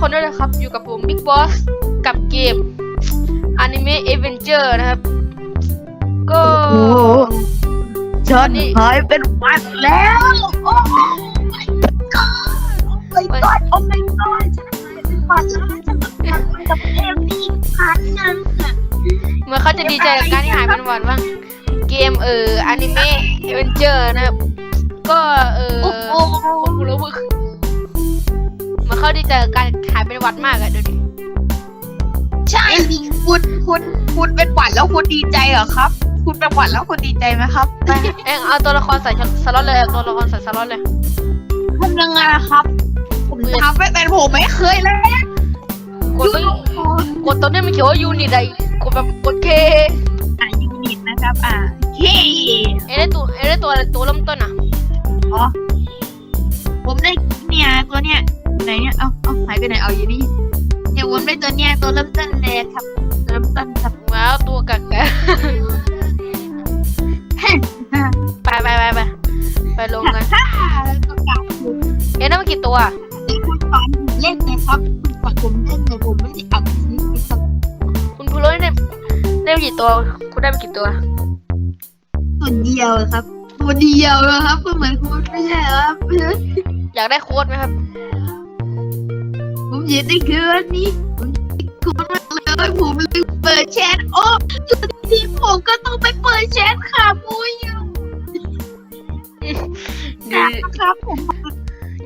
คนด้วยนะครับ อยู่กับผม Big Boss กับเกม Anime Avenger นะครับ ก็โอ้ฉันหายเป็นวันแล้ว โอ้ my god โอ้ my god โอ้ my god ฉันหายเป็นวันแล้วฉันต้องกลับมากับเกมนี้อีกครั้งหนึงอะเมื่อเขาจะดีใจกับการที่หายเป็นวันบ้างเกมเออ Anime Avenger นะครับ ก็เออโอ้โหผมรู้ว่าเห มื่อนเขาดีใจกับการหายเป็นหวัดมากอะดูดิใช่คุณคุณคุณเป็นหวัดแล้วคุณดีใจเหรอครับ คุณเป็นหวัดแล้วคุณดีใจไหมครับไปเอ็งเอาตัวละครใส่สล็อตเลยเอาตัวละครใส่สล็อตเลยทำยังไงล่ะครับ ผมทำไม่เป็นผมไม่เคยเลยกดต้องกดตัวนี้มันเขียนว่ายูนิตไอกดแบบกดเคอะยูนิตนะครับ อะเคเอ็งได้ตัวเอ็งได้ตัวอะไรตัวเริ่มต้นอะอ๋อผมได้เนี่ยตัวเนี้ย ไหนเนี่ยเอาเอาหายไปไหนเอาอยู่นี่เนี่ยผมได้ตัวเนี้ยตัวเริ่มต้นเลยครับตัวเริ่มต้นครับว้าวตัวกักกะไปไปไปไปไปลงกันฮ่าตัวกลับคุณเอ็งได้มากี่ตัวอะนี่คุณสอนผมเล่นนะครับคุณสอนผมเล่นแต่ผมไม่ได้อัดคลิปนะครับคุณพูโรได้ได้มากี่ตัว คุณได้มากี่ตัวตัวเดียวครับตัวเดียวนะครับก็เหมือนคุณไม่ใช่เหรอครับอยากได้โค้ดไหมครับ ผมอยากได้คืนนี้ผมคุณมากเลยผมลืมเปิดแชทโอ้อยู่ที่ผมก็ต้องไปเปิดแชทขามุยอยู่อยู่นะครับผม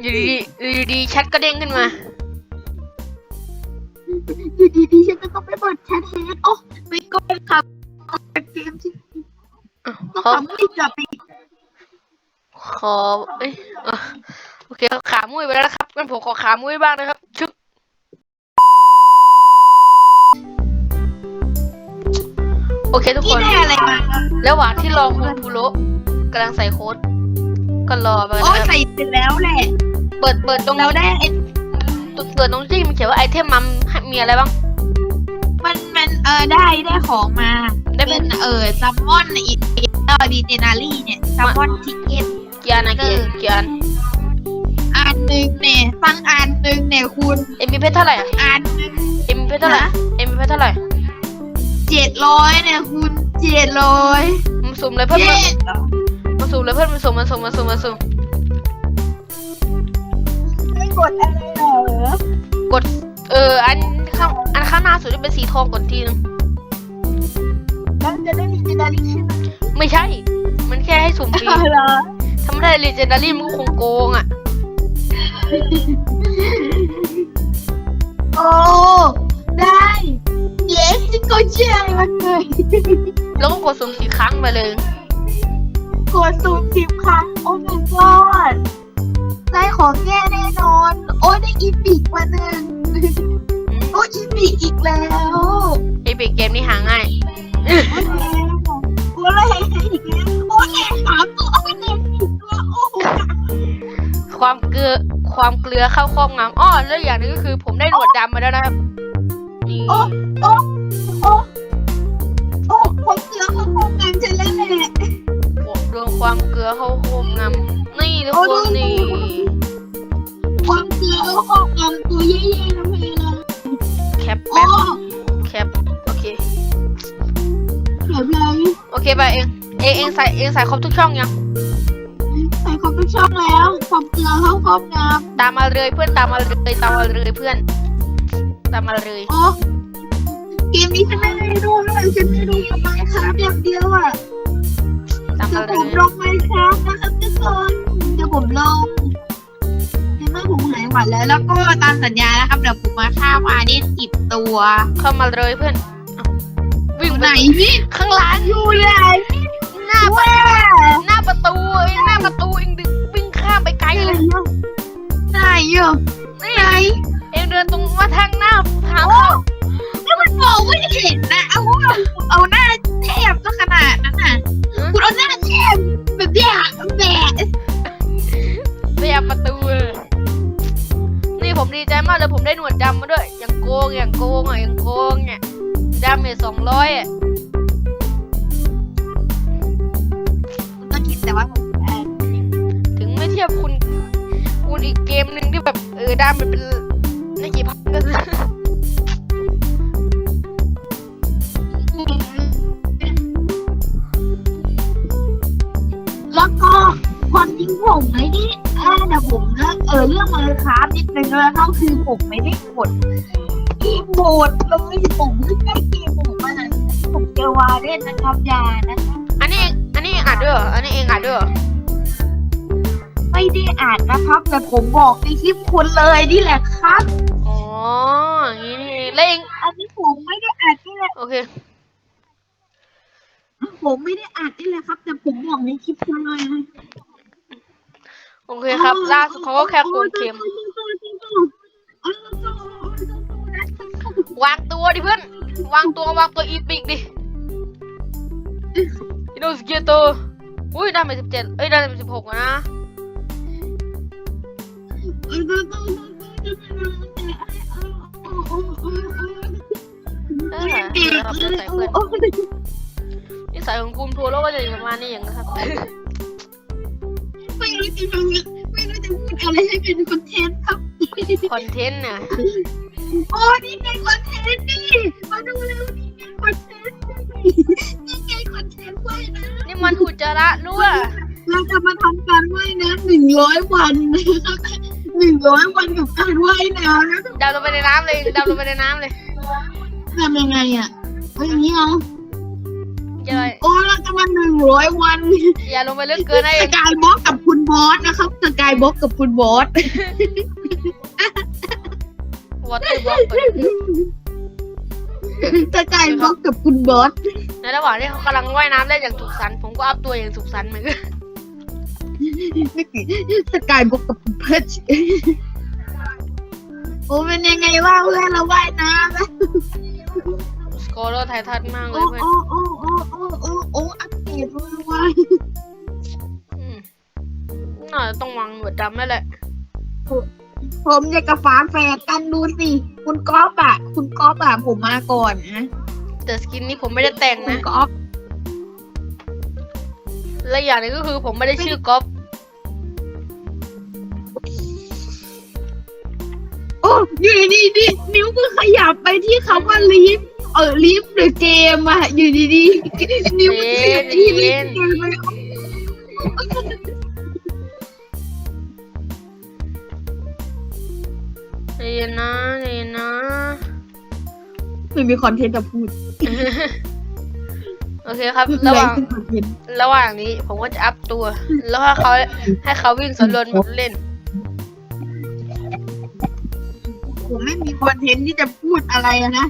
อยู่ดีอยู่ดีๆแชทก็เด้งขึ้นมาอยู่ดีๆฉันก็ต้องไปเปิดแชทแฮทโอ้ไม่ก็ครับเอาเกมที่ต้องเขาทำให้จับไปขอเอ้ยอะโอเคขามุ้ยไปแล้วนะครับงั้นผมขอขามุ้ยบ้างนะครับชึก โอเคทุกคที่น ได้อะไรมาครับระหว่างที่รอคุณพูโรกำลังใส่โค้ดก็รอไปโอ้นะครับใส่เสร็จแล้วแหละเปิดเปิดตรงเราได้ไอ้เปิดตรงที่มันเขียนว่าไอเทมมัมมีอะไรบ้าง มันมันเออได้ได้ของมาได้เป็เป็น นเออซัมมอนอีกเออดีเจนารี่เนี่ยซัมมอนทิเก็ต กี่อันนะกี่กี่อันอันหนึ่งเนี่ยฟังอันหนึ่งเนี่ยคุณเอ็มพีเพชรเท่าไหร่อะอันหนึ่งเอ็มพีเพชรเท่าไหร่ฮะเอ็มพีเพชรเท่าไหร่ เจ็ดร้อยเนี่ยคุณเจ็ดร้อยมันสุ่มเลยเพื่อนเจ็ดมันสุ่มเลยเพื่อนมันสุ่มมันสุ่มมันสุ่มมันสุ่มไม่กดอะไรเหรอกด เออ อันข้างอันข้างหน้าสุดจะเป็นสีทองกดทีนึงแล้วจะได้มีเจนารี่ใช่ไหมไม่ใช่ มันแค่ให้สุ่มฟรีเหรอถ้าไม่ได้เลเจนดารี่มันก็คงโกงอะ เชื่อมันเลยแล้วก็กดสุ่มสีครั้งไปเลย กดสูงสิบครั้ง โอ้ my god ได้ของแย่แน่นอน โอ้ได้อีพิกมาหนึ่งโอ้อีพิกอีกแล้วไอเปกเกมนี้หาง่าย โอ้แรงอีกแล้วโอ้แรงสามตัวโอ้แรงสี่ตัวโอ้โหความเกลือความเกลือเข้าครอบงำอ้อแล้วอย่างหนึงก็คือผมได้หนวดดำมาแล้วนะครับนี่โอ้โอ้โอ้โอ้ผมเสือเขาคงงานฉันแล้วแหละโดนความเกลือเข้าครอบงำนี่ทุกโอ้คดูนนี่ความเสือเขาคงงานตัวเย่ๆนะพี่นะแคปโอ้แป๊บแคปโอเคเดี๋ยวเลยโอเคไปเองเองเองใส่เองใส่ครบทุกช่องยังใส่ครบทุกช่องแล้วความเสือเขาคงงานตามมาเลยเพื่อนตามมาเลยตามมาเลยเพื่อนตามมาเลยโอ้ เกมนี้ฉันไม่ได้ดูเลยฉันไม่ดูกับไมค์ครับอย่างเดียวอะตามเดี๋มายวเลผมยลงไมค์ครับนะครับทุกคนเดี๋ยวผมลงในเมื่อผมหายหวัดแล้ว แล้วก็ตามสัญญานะครับเดี๋ยวผมมาฆ่าวาได้สิบตัวเข้ามาเลยเพื่อนเอ้าวิ่งไหไปนพี่ข้างหลังอยู่ไหนหน้าว้าหน้าประตูเองหน้าประตูเองดึงวิ่งข้ามไปไกลไหนเลยอยู่ไหนอยู่นี่ไหน เองเดินตรงมาทางหน้าทางโอ้เข้าแล้ว มันบอกไม่เห็นนะเอาเอาเอาหน้าแทบซะขนาดนั้นน่ะคุณเอาหน้าแทบแบบเนี้ยแบบพยายามประตูเลยนี่ผมดีใจมากเลยผมได้หนวดดำมาด้วย อย่างโกงอย่างโกงอะอย่างโกงเนี่ยดำเนี่ยสองร้อยอะก็คิดแต่ว่าผมแพ้ถึงไม่เทียบคุณ คุณอีกเกมหนึ่งที่แบบเออดำมันเป็นไม่กี่พันแความจริงผมไม่ได้เออแต่ผมนะเออเรื่องมาเลยครับนิดนึงนะครับคือผมไม่ได้กดกีโบดเลยผมเพิ่งได้กีโบดมาหลังจากที่ผมเจอวาเล่นนะครับอยานะครับอันนี้เองอันนี้เองอัดด้วยเหรออันนี้เองอัดด้วยเหรอไม่ได้อ่านนะครับ แต่ผมบอกในคลิปคุณเลยนี่แหละครับ อ๋ออย่างนี้นี่เองแล้วเองอันนี้ผมไม่ได้อ่านนี่แหละ โอเค ผมไม่ได้อ่านนี่แหละครับ แต่ผมบอกในคลิปคุณเลยนะ โอเคครับล่าสุดเขาก็แค่โกงเข็มวางตัวดิเพื่อน วางตัววางตัวอีปิกดิอินโดสเกียโตอุ้ยได้ไปสิบเจ็ดเอ้ยได้ไปสิบหกนะนิสัยของคุณทัวร์โลกก็จะอยู่ประมาณนี้อย่างนะครับ ไม่รู้จะทำไม่รู้จะพูดอะไรให้เป็นคอนเทนต์ครับคอนเทนต์เนี่ยโอ้นี่ไงคอนเทนต์นี่มาดูเร็วนี่ไงคอนเทนต์นี่ไงคอนเทนต์ว่ายน้นี่มันอุจจาระรั่วำเราจะมาทำการว่ายน้ำหนึ่งร้อยวันนะครับหนึ่งร้อยวันกับการว่ายน้ำนะดาวลงไปในน้ำเลยดาวลงไปในน้ำเลยทำยังไงอะเอาอย่างนี้เอา อย่าโอ้เราจะมาหนึ่งร้อยวันอย่าลงไปลึกเกินนะสเองกายบล็อกกับคุณบอสนะครับสกายบล็อกกับคุณบอสวอเตอร์บล็อกสกายบล็อกกับคุณบอสในระหว่างที่เขากำลังว่ายน้ำเล่นอย่างสุขสันต์ผมก็อัพตัวอย่างสุขสันต์เหมือนกันสกายบล็อกกับคุณเพชรโอ้เป็นยังไงว่าเพื่อนเราว่ายน้ำนะสกอร์เลอร์ไททันมากเลโอ้ยเพื่อนโอ้โอ้ โอ้โอ้โอ้โอ้อัปเดตมาว่าอืมน่าจะต้องวางหนวดดำนั่นแหละผมอยากกับฝาแฝดกันดูสิ คุณก๊อฟอะคุณก๊อฟอะผมมาก่อนนะแต่สกินนี้ผมไม่ได้แต่งคุณนะ ก๊อฟและอย่างหนึงก็คือผมไม่ได้ชื่อก๊อฟโอ้อยู่ดีๆนี่นิ้วมือขยับไปที่คำว่าลีฟ เออลีฟเดอะเกมอะอยู่ดีๆนิ้วมือขยับไปที่ลีฟเกมเลยใจเย็นนะใจเย็นนะ ไม่มีคอนเทนต์จะพูดโอเคครับคือระอะหไรว่างคือคอนเทนต์ระหว่างนี้ผมก็จะอัพตัว แล้วให้เขาให้เขาวิ่งสวนลนเล่น ผมไม่มีคอนเทนต์ที่จะพูดอะไรอะนะ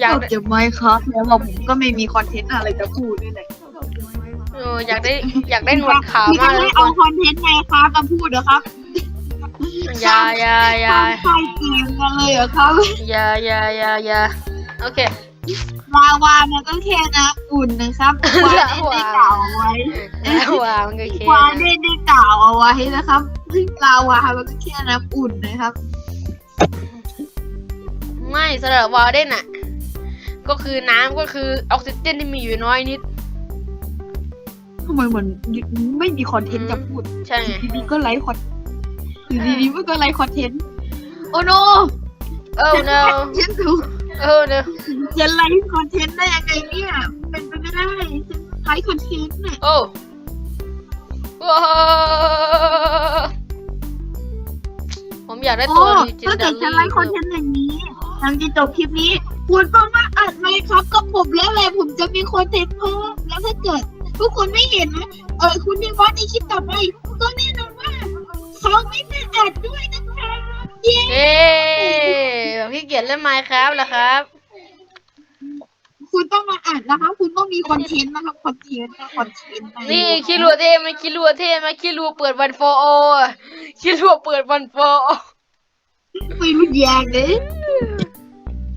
อยากจบจะไหมครับแล้วผมก็ไม่มีคอนเทนต์อะไรจะพูดด้วยเลยเอออยากได้อยากได้หนวดขาวคือมาจะกเลให้ยเอาคอนเทนต์ไงครับมาพูดเหรอครับอยาอยาอยาใช่เกมกันเลยเหรอครับอยาอยาอยาอยาโอเคลาวามันก็แค่น้ำอุ่นนะครับวาได้ได้กล่าวเอาไว้แล้ววางก็เควาได้ได้กล่าวเอาไว้นะครับลาวามันก็แค่น้ำอุ่นนะครับ ไม่สำหรับวาเดนอะ ก็คือน้ำก็คือออกซิเจนที่มีอยู่น้อยนิด ทำไมเหมือนไม่มีคอนเทนต์จะพูดใช่ไง อยู่ดีๆก็ไลฟ์คอนอยู่ดีๆมันก็ไลฟ์คอนเทนต์ โอ้โนโอ้ no ฉันถูกโอ้ no จะไลฟ์คอนเทนต์ได้ยังไงเนี่ย เป็นไปไม่ได้ฉันไลฟ์คอนเทนต์เนี่ยโอ้ว้าวผมอยากได้โอ้ตัวดิจิถ้าตเกิอดฉันไลฟ์คอนเทนต์อย่างนี้ หลังจากจบคลิปนี้ คุณก็มาอัดไหมครับก็ผมแล้วแหละผมจะมีคอนเทนต์เพิ่มแล้วถ้าเกิดทุกคนไม่เห็นนะเออคุณในวัดในคลิปต่อไปก็แน่นอนว่าเขาไม่ได้อัดด้วยนะครับเย้เอ๊แบบพี่เกียรเล่นไมค์ครับเหรอครับ คุณต้องมาอัดนะคะ คุณต้องมีคอนเทนต์นะครับคอนเทนต์นะคอนเทนต์ะนี่คิรัวเท่ไหมคิรัวเท่ไหมคิรัวเปิดวันโฟโอคิรัวเปิดวันโฟโอ ไม่รู้แยงเลย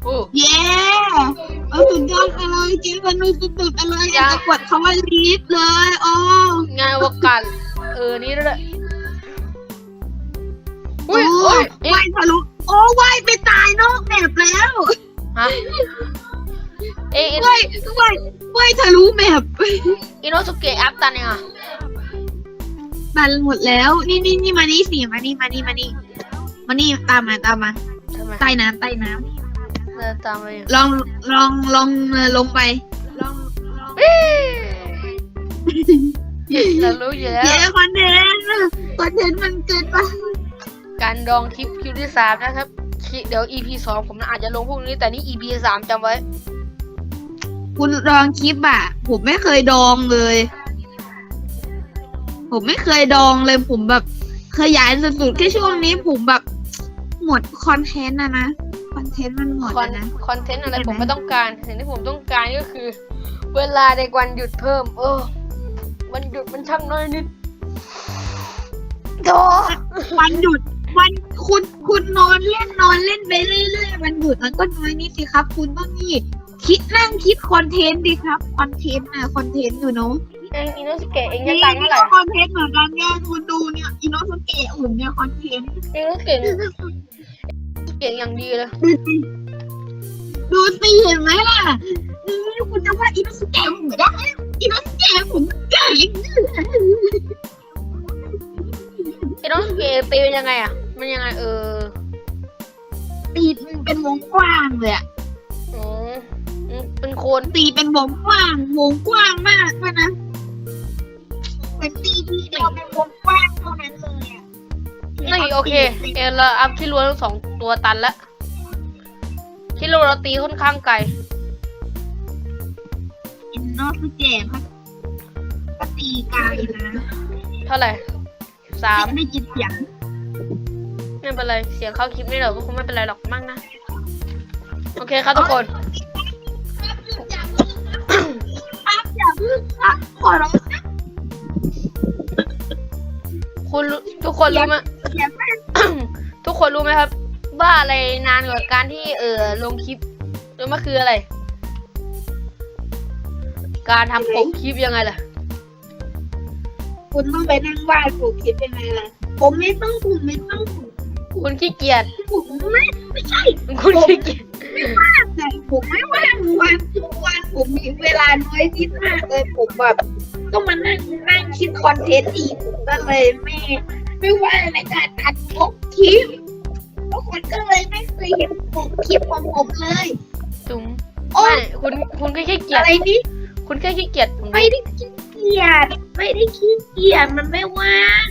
โอ้ เย้เอาสุดยอดไปเลยเกมสนุกสุดๆไปเลยอยากจะกดคำว่าลีฟเลยโอ้งานอวกาศเออ นี่ด้วยอุ้ยโอ้อุ้ยเอ๊ะว่ายทะลุโอ้ว่ายไปตายนอกแบบแล้วฮะเอ๊ะอินว่ายว่ายว่ายทะลุแมปอินโนสุเกะอัพตันยังอะมันหมดแล้ว นี่นี่นี่มานี่สิมานี่มานี่มานี่มานี่ตามมาตามมาทำไมใต้น้ำใต้น้ เดินตามไปอยู่ำลองลองลองเอ่อลงไปลองลองเอ๊ะยเรารู้อยู่แล้ว เย้คอนเทนต์คอนเทนต์มันเกินไปการดองคลิปคลิปที่สามนะครับคลิปเดี๋ยว EP สองผมอาจจะลงพวกนี้ แต่นี่ EP สามจำไว้ คุณลองคลิปอะ ผมไม่เคยดองเลย ผมไม่เคยดองเลยผมแบบขยายสุดๆแค่ช่วงนี้ผมแบบหมดคอนเทนต์อะนะ คอนเทนต์มันหมดคอนอะนะ คอนเทนต์อะไรใช่ไหมผมไม่ต้องการสิ่งที่ผมต้องการก็คือ เวลาในวันหยุดเพิ่ม เออวันหยุดมันช่างน้อยนิดโธ่วันหยุดวันคุณคุณนอนเล่นนอนเล่นไปเรื่อยๆวันหยุดมันก็น้อยนิดสิครับ คุณต้องนี่คิดนั่งคิดคอนเทนต์ดิครับคอนเทนต์อะคอนเทนต์อยู่เนาะเองอินโนสเกะเองจะตังค์เท่าไหร่คอนเทนต์เหมือนกันเนี่ยคุณดูเนี่ยอินโนสเกะอุ่นเนี่ยคอนเทนต์ เองก็เก่ง เก่งอย่างดีเลยดูสิเห็นไหมล่ะนี่คุณจะว่าอินโนสเกะผมไม่ได้อินโนสเกะผมเก่งอินโนสเกะตีเป็นยังไงอะ มันยังไงเออตีมันเป็นวงกว้างเลยอะอืมอืมเป็นโคนตีเป็นวงกว้าง วงกว้างมากเลยนะเป็นตีทีเดียวเป็นวงกว้างเท่านั้นเลยอะนี่โอเค เออเราอัพที่รัวทั้งสอง ตัวตันละที่รัวเราตีค่อนข้างไกลอินโนสเกะมันก็ตีไกลนะเท่าไหร่สามไม่ได้ยินเสียงไม่เป็นไรเสียงเข้าคลิปนี่เหรอก็คงไม่เป็นไรหรอกมั้งนะโอเคครับทุกคนครับอย่าเพิ่งครับขอร้องนะคุณรู้ทุกคนรู้ไหมอย่าแม่ทุกคนรู้ไหมครับ ว่าอะไรนานกว่าการที่เออลงคลิปรู้ไหมคืออะไร การทำปกคลิปยังไงล่ะ คุณต้องไปนั่งวาดผมคิดยังไงล่ะ ผมไม่ต้องผมไม่ต้องคุณขี้เกียจผมไม่ไม่ใช่คุณขี้เกียจว่างไงผมไม่ว่างวันทุกวันผมมีเวลาน้อยนิดมากเลยผมแบบต้องมานั่งนั่งคิดคอนเทนต์อีกผมก็เลยไม่ไม่ว่างในการอัดปกคลิป ทุกคนก็เลยไม่เคยเห็นปกคลิปของผมเลย จุ๋มโอ้ไม่คุณคุณก็ขี้เกียอะจไรนี่คุณแค่ขี้เกียจผมไม่ได้ขี้เกียจไม่ได้ขี้เกียจมันไม่ว่าง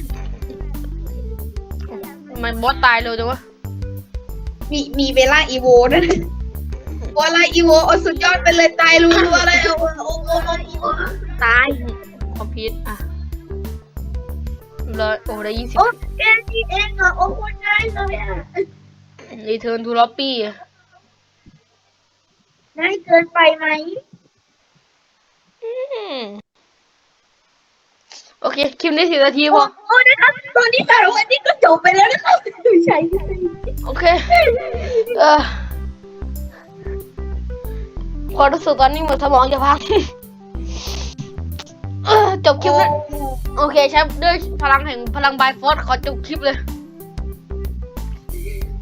ทำไมบอสตายเลยจังวะมีมีเวลาอีโวด้วยนะเวลาอีโวโอ้สุดยอดไปเลยตายรัวๆเลยโอ้โหโอ้โหโอ้โหตาย คอมพิวต์อะร้อยโอ้ได้ยี่สิบโอ้แค่นี้เองเหรอโอ้โหง่ายเลยอะ รีเทิร์นทูล็อปปี้ง่ายเกินไปไหมโอเค คลิปนี้สิบนาทีพโอ้อโอ้นะครับ ตอนนี้แต่ละวันนี้ก็จบไปแล้วนะครับไม่ใช่โอเค เออความรู้สึกตอนนี้เหมือนสมองจะพังเออจบคลิปแล้วโอเคใช้ด้วยพลังแห่งพลังบายฟอสขอจบคลิปเลย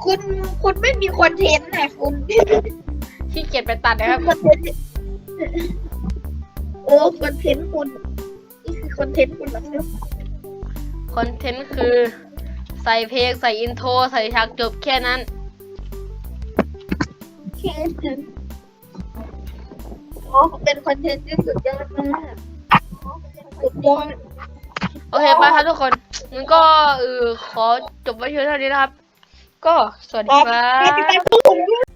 คุณคุณไม่มีคอนเทนต์นะคุณขี้เกียจไปตัดนะครับ คอนเทนต์โอ้คอนเทนต์คุณนี่คือคอนเทนต์คุณเหรอครับคอนเทนต์คือ ใส่เพลงใส่อินโทรใส่ฉากจบแค่นั้น แค่นั้นโอ้เป็นคอนเทนต์ที่สุดยอดมากสุดยอด โอเคไปครับทุกคนมันก็เออขอจบไว้เพียงเท่านี้นะครับ ก็สวัสดีครัติดบตามผมด้วย